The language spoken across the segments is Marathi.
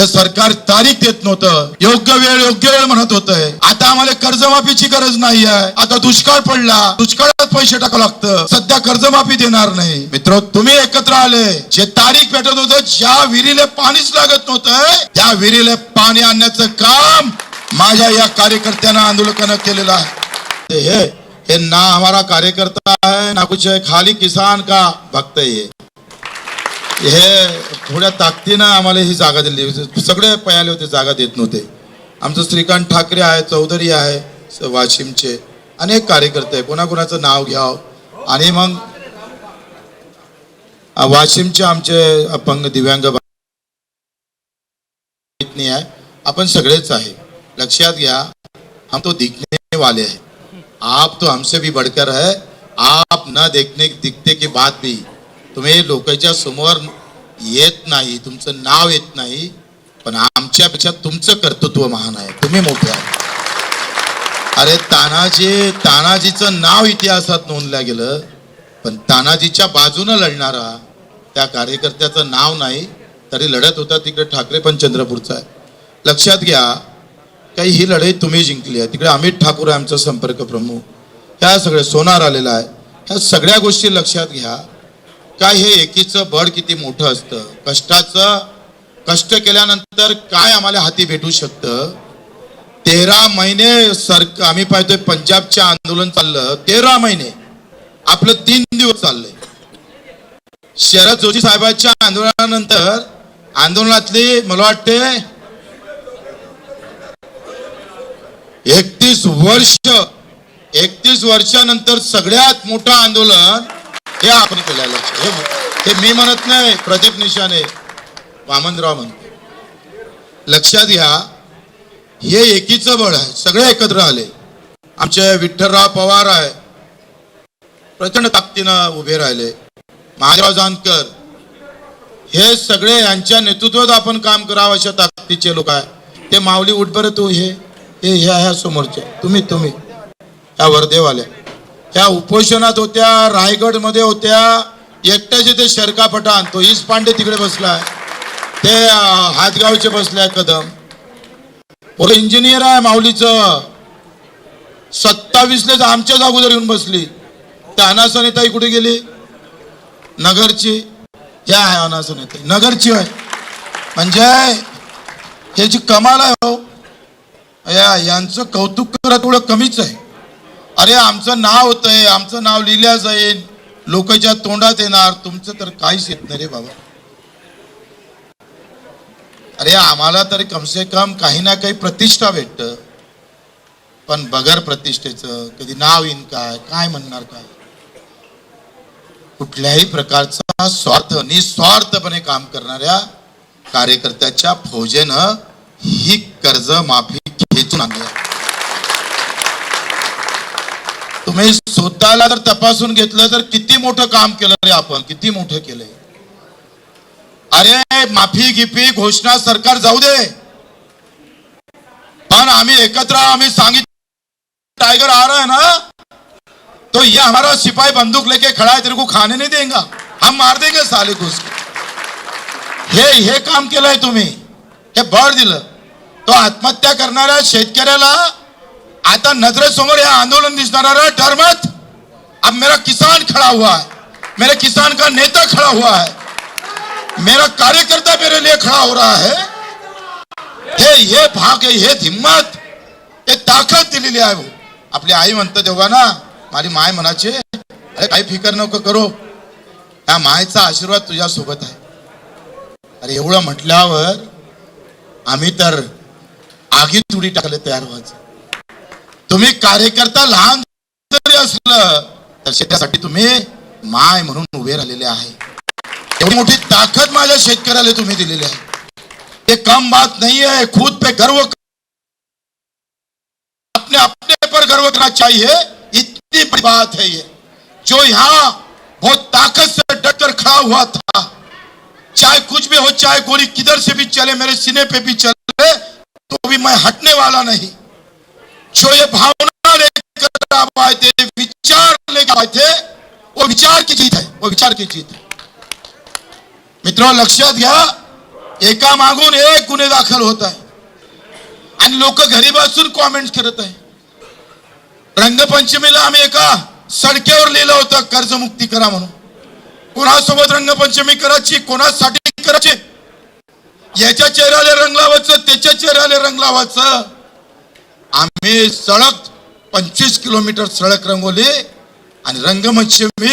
हे सरकार तारीख देत नव्हतं. योग्य वेळ योग्य वेळ म्हणत होतंय. आता आम्हाला कर्जमाफीची गरज नाही आहे आता दुष्काळ पडला. दुष्काळात पैसे टाकावं लागतं. सध्या कर्जमाफी देणार नाही. मित्र तुम्ही एकत्र आले. जे तारीख भेटत होतं ज्या विहिरीला पाणीच लागत नव्हतं त्या विहिरीला पाणी आणण्याचं काम माझ्या या कार्यकर्त्यांना आंदोलकानं केलेलं आहे. ते हे ना हमारा कार्यकर्ता है ना कुछ है खाली किसान का भक्त है. ये हे थोड्या ताकदीनं आम्हाला ही जागा दिली. सगळे पयाले होते जागा देत नव्हते. आमचं श्रीकांत ठाकरे आहे चौधरी आहे वाशिमचे. अनेक कार्यकर्ते आहे कोणाकोणाचं नाव घ्याव. आणि मग वाशिमचे आमचे अपंग दिव्यांग आहे. आपण सगळेच आहे. लक्षात घ्या हम तो दिखने वाले हैं. आप तो हमसे भी बढ़कर है. आप न देखने दिखते की बात भी. तुम्ही लोकांच्या समोर येत नाही तुमचं नाव येत नाही पण आमच्यापेक्षा तुमचं कर्तृत्व महान आहे. तुम्ही मोठे आहे अरे तानाजी तानाजीचं नाव इतिहासात नोंदलं गेलं पण तानाजीच्या बाजूनं लढणारा त्या कार्यकर्त्याचं नाव नाही तरी लढत होता तिकडे ठाकरे पण चंद्रपूरचा आहे. लक्षात घ्या काही ही लढाई तुम्ही जिंकली आहे. तिकडे अमित ठाकूर आहे आमचा संपर्क प्रमुख. ह्या सगळे सोनार आलेला आहे. ह्या सगळ्या गोष्टी लक्षात घ्या. काय हे एकीचं बळ किती मोठं असतं? कष्टाचं कष्ट केल्यानंतर काय आम्हाला हाती भेटू शकतं? तेरा महिने सर आम्ही पाहतोय पंजाबचे आंदोलन चाललं तेरा महिने. आपलं तीन दिवस चाललंय. शरद जोशी साहेबांच्या आंदोलनानंतर आंदोलनातली मला वाटते एकतीस वर्ष एकतीस वर्षानंतर सगळ्यात मोठं आंदोलन हे आपण केलेलं हे हे मी म्हणत नाही प्रदीप निशाने वामनराव म्हणते. लक्षात घ्या हे एकीचं बळ आहे सगळे एकत्र आले. आमचे विठ्ठलराव पवार आहे प्रचंड ताकदीनं उभे राहिले. महादेव जानकर हे सगळे यांच्या नेतृत्वात आपण काम करावं अशा ताकदीचे लोक आहे. ते माऊली उठ तू हे हे ह्या ह्या समोरचे. तुम्ही तुम्ही. ह्या वर्धेवाल्या ह्या उपोषणात होत्या रायगडमध्ये होत्या एकट्याचे ते शरका पठाण तो ईस पांडे तिकडे बसलाय. ते हातगावचे बसले कदम. पोरं इंजिनियर आहे माऊलीचं. सत्तावीसलेच आमच्याच अगोदर येऊन बसली. त्या अनासनेताई कुठे गेली? नगरची. या आहे अनासनेताई नगरची आहे म्हणजे ह्याची कमाल आहे हो. या यांचं कौतुक करत थोडं कमीच आहे. अरे आमचं नाव होतंय आमचं नाव लिहिल्या जाईल. लोकांच्या तोंडात येणार तुमचं तर काहीच येत नाही रे बाबा. अरे आम्हाला तर कमसे कम काही ना काही प्रतिष्ठा भेटत. पण बगर प्रतिष्ठेचं कधी नाव येईन काय काय म्हणणार काय? कुठल्याही प्रकारचा स्वार्थ निस्वार्थपणे काम करणाऱ्या कार्यकर्त्याच्या फौजेनं ही कर्ज माफी खेचून आणली तुम्ही स्वतःला जर तपासून घेतलं तर किती मोठं काम केलं रे आपण? किती मोठं केलंय? अरे माफी गिफी घोषणा सरकार जाऊ दे. पण आम्ही एकत्र आम्ही सांगितलं. टाइगर आ रहा है ना तो ये हमारा सिपाही बंदूक लेके खड़ा है तेरे को खाने नहीं देगा. हम मार देंगे साले को उसको. हे हे काम केलंय तुम्ही. हे बळ दिलं. तो आत्महत्या करणाऱ्या शेतकऱ्याला आता नजरेसमोर हे आंदोलन दिसणारा ठरमत. अब मेरा किसान खड़ा हुआ है. मेरे किसान का नेता खड़ा हुआ है. मेरा कार्यकर्ता मेरे लिए खड़ा हो रहा है. हे हे भाग हे हे हिम्मत. हे ताकद दिलेली आहे भाऊ. आपली आई म्हणतं तेव्हा ना माझी माय म्हणाचे अरे काही फिकर नको करो. या मायचा आशीर्वाद तुझ्या सोबत आहे. अरे एवढं म्हटल्यावर आम्ही तर आगीत उडी टाकले तयार व्हायचं. तुम्ही कार्यकर्ता लहान जरी असलं, तर त्यासाठी तुम्ही माय म्हणून उभे राहिलेले आहे. एवढी मोठी ताकद माझ्या शेतकऱ्याला तुम्ही दिलेली आहे. ये कम बात नहीं है खुद पे गर्व अपने अपने पर गर्व करना चाहिए, इतनी बड़ी बात है ये। जो यहाँ बहुत ताकत से डटकर खड़ा हुआ था, चाहे कुछ भी हो, चाहे गोली किधर से भी चले, मेरे सीने पे भी चले तो भी मैं हटने वाला नहीं। जो ये भावना लेकर आप आए थे विचार लेकर आए थे वो विचार की जीत है वो विचार की जीत है। मित्रों लक्षात घ्या एका मागून एक गुन्हे दाखल होत आहे. आणि लोक घरी बसून कॉमेंट करत आहे. रंगपंचमीला आम्ही एका सडकेवर लिहिलं होतं कर्जमुक्ती करा म्हणून. कोणासोबत रंगपंचमी करायची कोणासाठी करायची? याच्या चेहऱ्याला रंग लावायचं त्याच्या चेहऱ्याला रंग लावायचं. मी सडक पंचवीस किलोमीटर सडक रंगवली आणि रंगपंचमी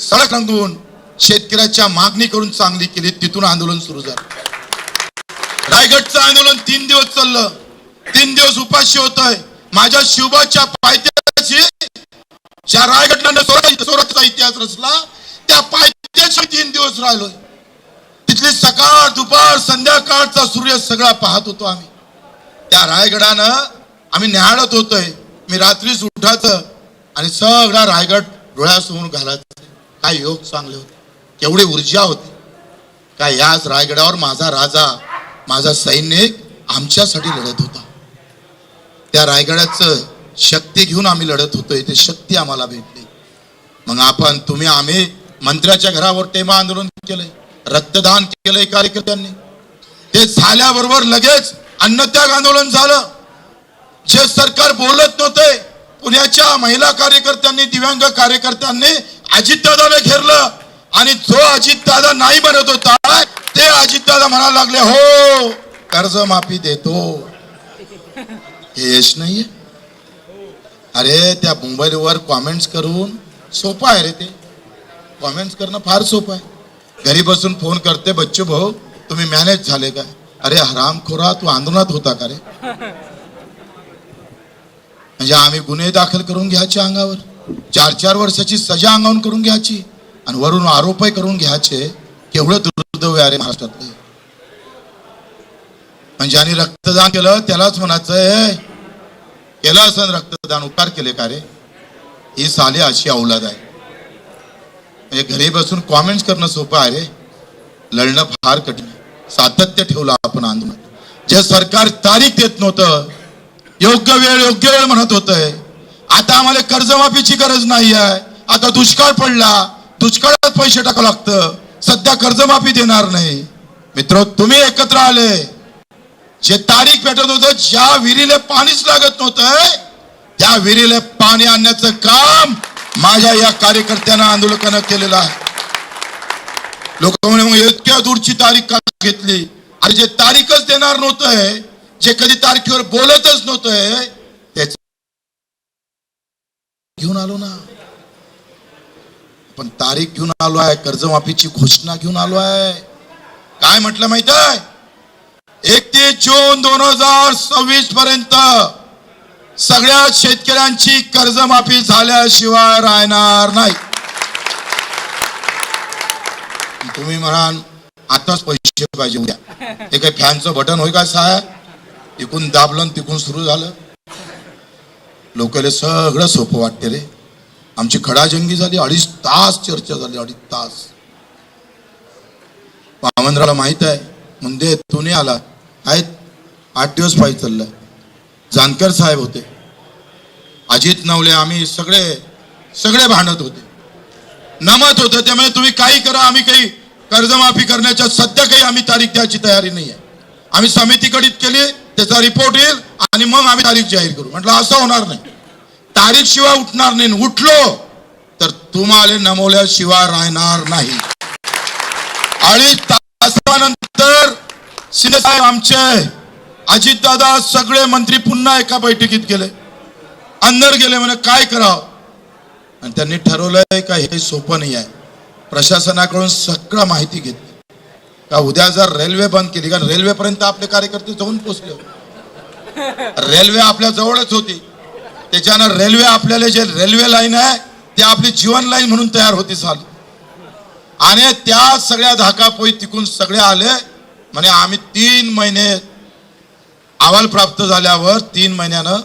सडक रंगवून शेतकऱ्याच्या मागणी करून चांगली केली. तिथून आंदोलन सुरू झालं. रायगडचं आंदोलन तीन दिवस चाललं. तीन दिवस उपाशी होतोय. माझ्या शिवबाच्या पायथ्याशी ज्या रायगडला सोराचा इतिहास रचला त्या पायथ्याशी तीन दिवस राहिलोय. तिथली सकाळ दुपार संध्याकाळचा सूर्य सगळा पाहत होतो आम्ही. त्या रायगडानं आम्ही न्याहाळत होतोय. मी रात्रीच उठायचं आणि सगळा रायगड डोळ्यासमोर घालायचं. काय योग चांगले होते. केवढी ऊर्जा होती. काय याच रायगडावर माझा राजा माझा सैनिक आमच्यासाठी लढत होता. त्या रायगडाचं शक्ती घेऊन आम्ही लढत होतोय. ते शक्ती आम्हाला भेटली. मग आपण तुम्ही आम्ही मंत्र्याच्या घरावर टेमा आंदोलन केलंय. रक्तदान केलंय कार्यकर्त्यांनी ते झाल्याबरोबर लगेच अन्नत्याग आंदोलन झालं. जे सरकार बोलत नव्हते पुण्याच्या महिला कार्यकर्त्यांनी दिव्यांग कार्यकर्त्यांनी अजितदादाला घेरलं. आणि जो अजितदादा नाही बनत होता ते अजितदादा म्हणायला लागले हो कर्जमाफी देतो. हे यश नाहीये. अरे त्या मोबाईलवर कॉमेंट्स करून सोपं आहे रे ते. कॉमेंट्स करणं फार सोपं आहे. घरी बसून फोन करते बच्चू भाऊ तुम्ही मॅनेज झाले का? अरे हरामखोरा तू आंदोलनात होता का रे? म्हणजे आम्ही गुन्हे दाखल करून घ्यायचे अंगावर. चार चार वर्षाची सजा अंगावून करून घ्यायची. आणि वरून आरोपही करून घ्यायचे. केवढं दुर्दैव अरे महाराष्ट्रातले. म्हणजे ज्यांनी रक्तदान केलं त्यालाच म्हणायचं केलं असं रक्तदान उपकार केले का रे? ही साली अशी औलाद आहे. म्हणजे घरी बसून कॉमेंट्स करणं सोपं आहे रे. लढणं फार कठीण सातत्य ठेवलं आपण आंदोलन. जे सरकार तारीख देत नव्हतं योग्य वेळ योग्य वेळ म्हणत होतंय. आता आम्हाला कर्जमाफीची गरज नाही आहे आता दुष्काळ पडला दुष्काळात पैसे टाकावं लागतं. सध्या कर्जमाफी देणार नाही. मित्र तुम्ही एकत्र आले. जे तारीख भेटत होतं ज्या विहिरीला पाणीच लागत नव्हतं त्या विहिरीला पाणी आणण्याचं काम माझ्या या कार्यकर्त्यांना आंदोलकानं केलेलं आहे. लोक म्हणे मग इतक्या दूरची तारीख का घेतली? आणि जे तारीखच देणार नव्हतंय जे कधी तारखेवर बोलतच नव्हतंय त्याच घेऊन आलो ना. पण तारीख घेऊन आलो आहे कर्जमाफीची घोषणा घेऊन आलो आहे. काय म्हटलं माहीत आहे? एकतीस जून दोन हजार सव्वीस पर्यंत सगळ्या शेतकऱ्यांची कर्जमाफी झाल्याशिवाय राहणार नाही. तुम्ही म्हणाल आताच पैसे पाहिजे उद्या हे काही फॅनचं बटन होय का साहेब? तिकून दाबलं तिकून सुरू झालं. लोकांना सगळं सोपं वाटते रे. आमची खडाजंगी झाली अडीच तास चर्चा झाली अडीच तास. वामनरावला माहीत आहे मुंदे तू नाही आला. आहेत आठ दिवस पाहिजे चाललं. जानकर साहेब होते. अजित नवले आम्ही सगळे सगळे भांडत होते. नमत होतं त्यामुळे तुम्ही काही करा आम्ही काही कर्जमाफी करण्याच्या सध्या काही आम्ही तारीख द्यायची तयारी नाही आहे. आम्ही समितीकडे केली त्याचा रिपोर्ट येईल आणि मग आम्ही तारीख जाहीर करू. म्हटलं असं होणार नाही. तारीख शिवाय उठणार नाही. उठलो तर तुम्हाला नमवल्याशिवाय राहणार नाही. अडीच तासानंतर शिंदे साहेब आमचे अजितदादा सगळे मंत्री पुन्हा एका बैठकीत गेले. अंदर गेले म्हणे काय करावं? आणि त्यांनी ठरवलंय का हे सोपं नाही आहे. प्रशासनाकडून सगळं माहिती घेतली. का उद्या जर रेल्वे बंद केली कारण रेल्वेपर्यंत आपले कार्यकर्ते जाऊन पोचले. रेल्वे आपल्या जवळच होती. त्याच्यानं रेल्वे आपल्याला जे रेल्वे लाईन आहे ते आपली जीवन लाईन म्हणून तयार होती झाली आणि त्या सगळ्या धाकापोई तिकून सगळे आले. म्हणे आम्ही तीन महिने अहवाल प्राप्त झाल्यावर तीन महिन्यानं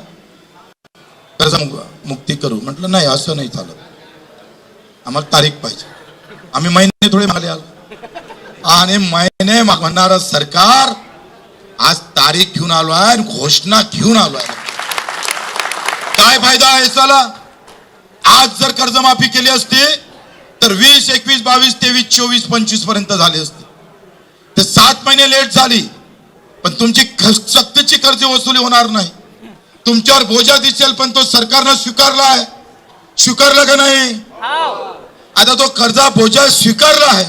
कर्ज मुक्ती करू. म्हटलं नाही असं नाही चालत आम्हाला तारीख पाहिजे. आम्ही महिने थोडे मागे आलो. आणि महिने म्हणणार सरकार आज तारीख घेऊन आलो आहे आणि घोषणा घेऊन आलो आहे. काय फायदा आहे चला आज जर कर्जमाफी केली असती तर वीस एकवीस बावीस तेवीस चोवीस पंचवीसपर्यंत झाले असते. ते सात महिने लेट झाली पण तुमची सक्तीची कर्ज वसुली होणार नाही. तुमच्यावर बोजा दिसेल पण तो सरकारनं स्वीकारला आहे. स्वीकारला का नाही? आता तो कर्जा बोजा स्वीकारला आहे.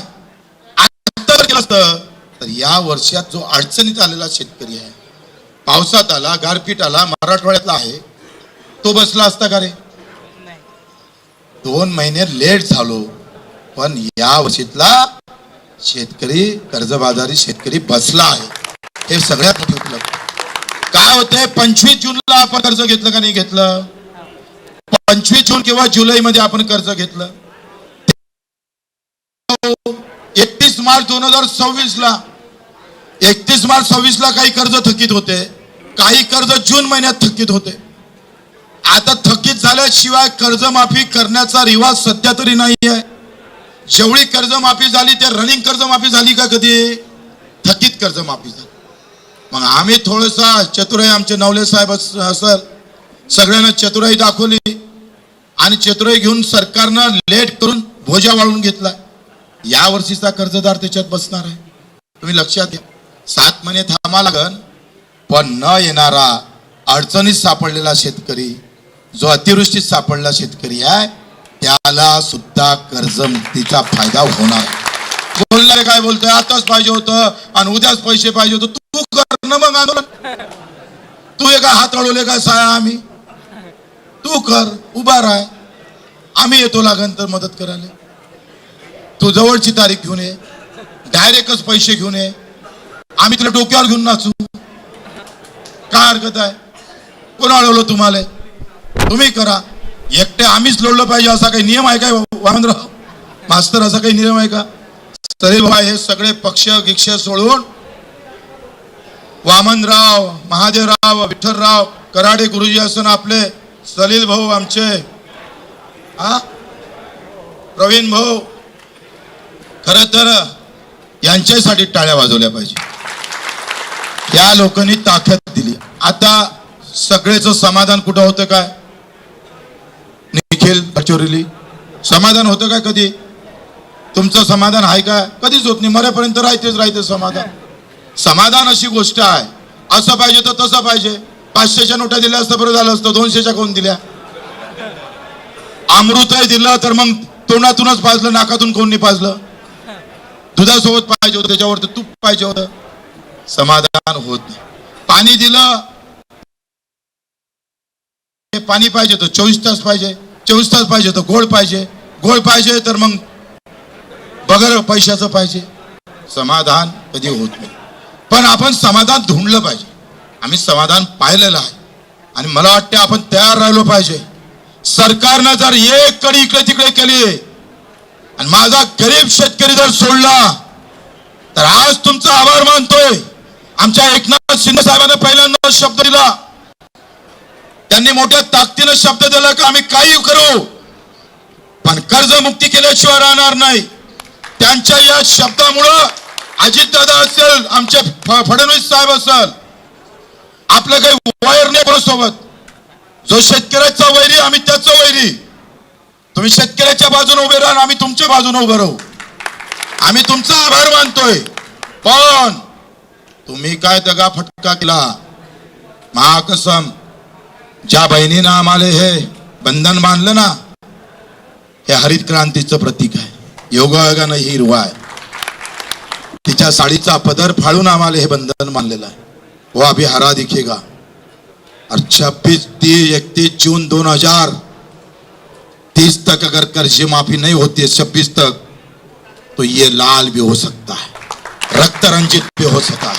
असतं तर या वर्षात जो अडचणीत आलेला शेतकरी आहे पावसात आला गारपीट आला मराठवाड्यातला आहे तो बसला असता का रे? दोन महिने लेट झालो पण या वर्षीतला शेतकरी कर्जबाजारी शेतकरी बसला आहे. हे सगळ्यात मोठी उपलब्ध काय होतंय पंचवीस जूनला आपण कर्ज घेतलं का नाही घेतलं? पंचवीस जून किंवा जुलै मध्ये आपण कर्ज घेतलं. मार्च दोन हजार सव्वीस ला एकतीस मार्च सव्वीस ला काही कर्ज थकीत होते. काही कर्ज जून महिन्यात थकीत होते. आता थकीत झाल्याशिवाय कर्जमाफी करण्याचा रिवाज सध्या तरी नाही आहे जेवढी कर्जमाफी झाली ते रनिंग कर्जमाफी झाली का कधी? थकीत कर्जमाफी झाली. मग आम्ही थोडंसा चतुराई आमचे नवले साहेब सर सगळ्यांना चतुराई दाखवली. आणि चतुराई घेऊन सरकारनं लेट करून भोजा वाळून घेतला. या वर्षीचा कर्जदार त्याच्यात बसणार आहे. तुम्ही लक्षात घ्या. सात महिने थांबा लागन पण न येणारा अडचणीत सापडलेला शेतकरी जो अतिवृष्टीत सापडला शेतकरी आहे त्याला सुद्धा कर्जमुक्तीचा फायदा होणार. बोलणारे काय बोलतोय? आताच पाहिजे होतं आणि उद्याच पैसे पाहिजे होतं. तू कर ना मग आंदोलन तू एका हात अडवले काय साया आम्ही? तू कर उभा राह. आम्ही येतो लागन तर मदत करायला. तू जवळची तारीख घेऊन ये. डायरेक्टच पैसे घेऊन ये. आम्ही तुला डोक्यावर घेऊन नाचू. काय हरकत आहे? कोण अडवलं तुम्हाला? तुम्ही करा. एकटे आम्हीच लढलं पाहिजे असा काही नियम आहे काय वामनराव? मास्तर असा काही नियम आहे का? तरी भाई हे सगळे पक्ष गिक्ष सोडून वामनराव महादेवराव विठ्ठलराव कराडे गुरुजी असून आपले सलील भाऊ आमचे. हा? प्रवीण भाऊ खर तर यांच्यासाठी टाळ्या वाजवल्या पाहिजे. या लोकांनी ताकद दिली. आता सगळेच समाधान कुठं होतं काय? निखिल कचोरीली. समाधान होतं काय कधी? तुमचं समाधान आहे का? कधीच होत नाही. मरेपर्यंत राहतेच राहते समाधान. समाधान अशी गोष्ट आहे. असं पाहिजे तर तसं पाहिजे. पाचशेच्या नोटा दिल्या असतं बरं झालं असतं. दोनशेच्या कोण दिल्या? अमृतही दिलं तर मग तोंडातूनच पाजलं नाकातून कोण पाजलं? दुधासोबत पाहिजे होतं त्याच्यावर तूप पाहिजे होतं. समाधान होत नाही. पाणी दिलं पाणी पाहिजे होतं चोवीस तास पाहिजे चोवीस तास पाहिजे होतं गोड पाहिजे. गोड पाहिजे तर मग बगर पैशाचं पाहिजे. समाधान कधी होत नाही. पण आपण समाधान धुंडलं पाहिजे. आम्ही समाधान पाहिलेलं आहे. आणि मला वाटते आपण तयार राहिलो पाहिजे. सरकारनं जर एक कडी इकडे तिकडे केली आणि माझा गरीब शेतकरी जर सोडला तर आज तुमचा आभार मानतोय. आमच्या एकनाथ शिंदे साहेबांनी पहिल्यांदा शब्द दिला. त्यांनी मोठ्या ताकदीनं शब्द दिला की आम्ही काही करू पण कर्जमुक्ती केल्याशिवाय राहणार नाही. त्यांच्या या शब्दामुळं अजितदादा असेल आमचे फडणवीस साहेब असेल आपलं काही वायर नाही बरोसोबत जो शेतकऱ्याचा वैरी आम्ही त्याचं वैरी. तुम्ही शेतकऱ्याच्या बाजूने उभे राहा आम्ही तुमच्या बाजूने उभं राहू. आम्ही तुमचा आभार मानतोय. पण तुम्ही काय दगा फटका केला? महाकसम ज्या बहिणीनं आम्हाला हे बंधन बांधलं ना हे हरित क्रांतीचं प्रतीक आहे. योगायोगानं ही हिरवा आहे. तिच्या साडीचा पदर फाळून आम्हाला हे बंधन मानलेलं आहे. हो, वो अभी हरा दिखेगा. और छब्बीस तीस इकतीस जून दोन हजार तीस तक अगर कर्ज माफी नहीं होती है छब्बीस तक तो ये लाल भी हो सकता है। रक्त रंजित भी हो सकता है।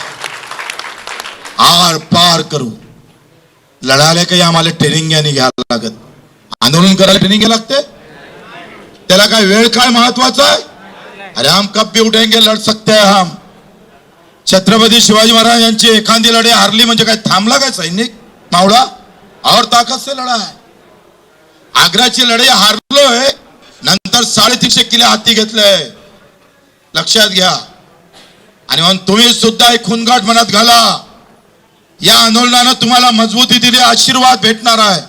आर पार करू। लढायला काही आम्हाला ट्रेनिंग घ्यायला घ्यायला लागत? आंदोलन करायला ट्रेनिंग घ्यायला लागते? त्याला काय वेळ काय महत्त्वाचा आहे अरे हम कब भी उठेंगे लढ सकते हैं हम। छत्रपती शिवाजी महाराज यांची एखादी लढाई हारली म्हणजे काय थांबला काय सैनिक? मावळा? और ताकद से लढा आहे आग्राची लढाई हारलोय नंतर साडेतीनशे किले हाती घेतलंय लक्षात घ्या. आणि म्हणून तुम्ही सुद्धा एक खुनगाट मनात घाला. या आंदोलनानं तुम्हाला मजबूती दिली आशीर्वाद भेटणार आहे.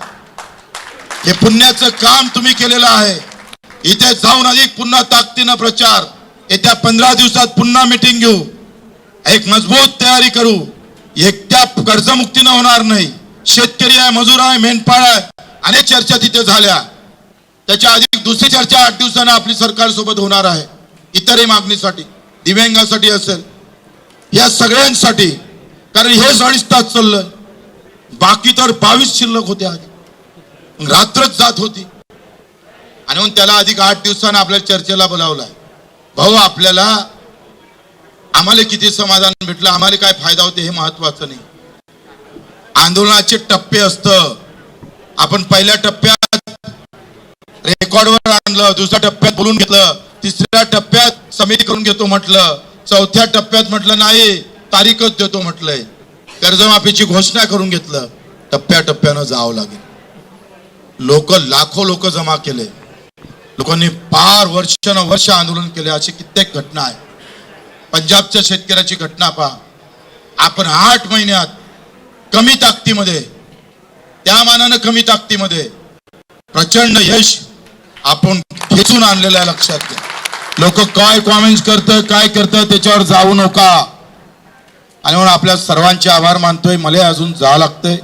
हे पुण्याचं काम तुम्ही केलेलं आहे. इथे जाऊन अधिक पुन्हा ताकदीनं प्रचार. येत्या पंधरा दिवसात पुन्हा मिटिंग घेऊ. एक मजबूत तयारी करू. एकट्या कर्जमुक्तीनं होणार नाही. शेतकरी आहे मजूर आहे मेंढपाळ आहे. अनेक चर्चा तिथे झाल्या. त्याच्या आधी दुसरी चर्चा आठ दिवसानं आपली सरकार सोबत होणार आहे. इतरही मागणीसाठी दिव्यांगासाठी असेल. या सगळ्यांसाठी कारण हे अडीच तास चाललं. बाकी तर बावीस शिल्लक होते आधी रात्रच जात होती. आणि म्हणून त्याला अधिक आठ दिवसानं आपल्या चर्चेला बोलावलाय. भाऊ आपल्याला आम्हाला किती समाधान भेटलं आम्हाला काय फायदा होते हे महत्वाचं नाही. आंदोलनाचे टप्पे असतं. आपण पहिल्या टप्प्यात रेकॉर्डवर आणलं दुसऱ्या टप्प्यात बोलून घेतलं तिसऱ्या टप्प्यात समिती करून घेतो म्हटलं चौथ्या टप्प्यात म्हटलं नाही तारीखच देतो म्हटलंय. कर्जमाफीची घोषणा करून घेतलं टप्प्या टप्प्यानं जावं लागेल. लोक लाखो लोक जमा केले. लोकांनी पार वर्ष आंदोलन केले अशी कित्येक घटना आहे. पंजाबच्या शेतकऱ्याची घटना पहा. आपण आठ महिन्यात कमी ताकदीमध्ये त्या मानानं कमी ताकदीमध्ये प्रचंड यश आपण खेचून आणलेलं आहे लक्षात घ्या. लोक काय कॉमेंट करतं काय करतं त्याच्यावर जाऊ नका. आणि म्हणून आपल्या सर्वांचे आभार मानतोय. मला अजून जावं लागतंय.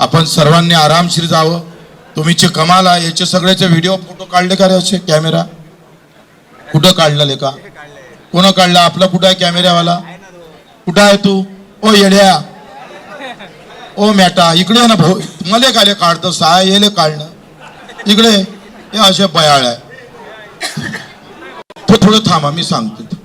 आपण सर्वांनी आरामशीर जावं. तुम्हीचे कमाल आहे. याचे सगळ्याचे व्हिडिओ फोटो काढले का रे असे? कॅमेरा कुठं काढलेले का कोण काढला? आपला कुठं आहे कॅमेरावाला कुठं आहे तू? ओ येड्या. ओ मॅटा इकडे ना भाऊ. मले काले काढतो सहा येले काढणं. इकडे हे असे बयाळ आहे. थोडं थांबा मी सांगतो.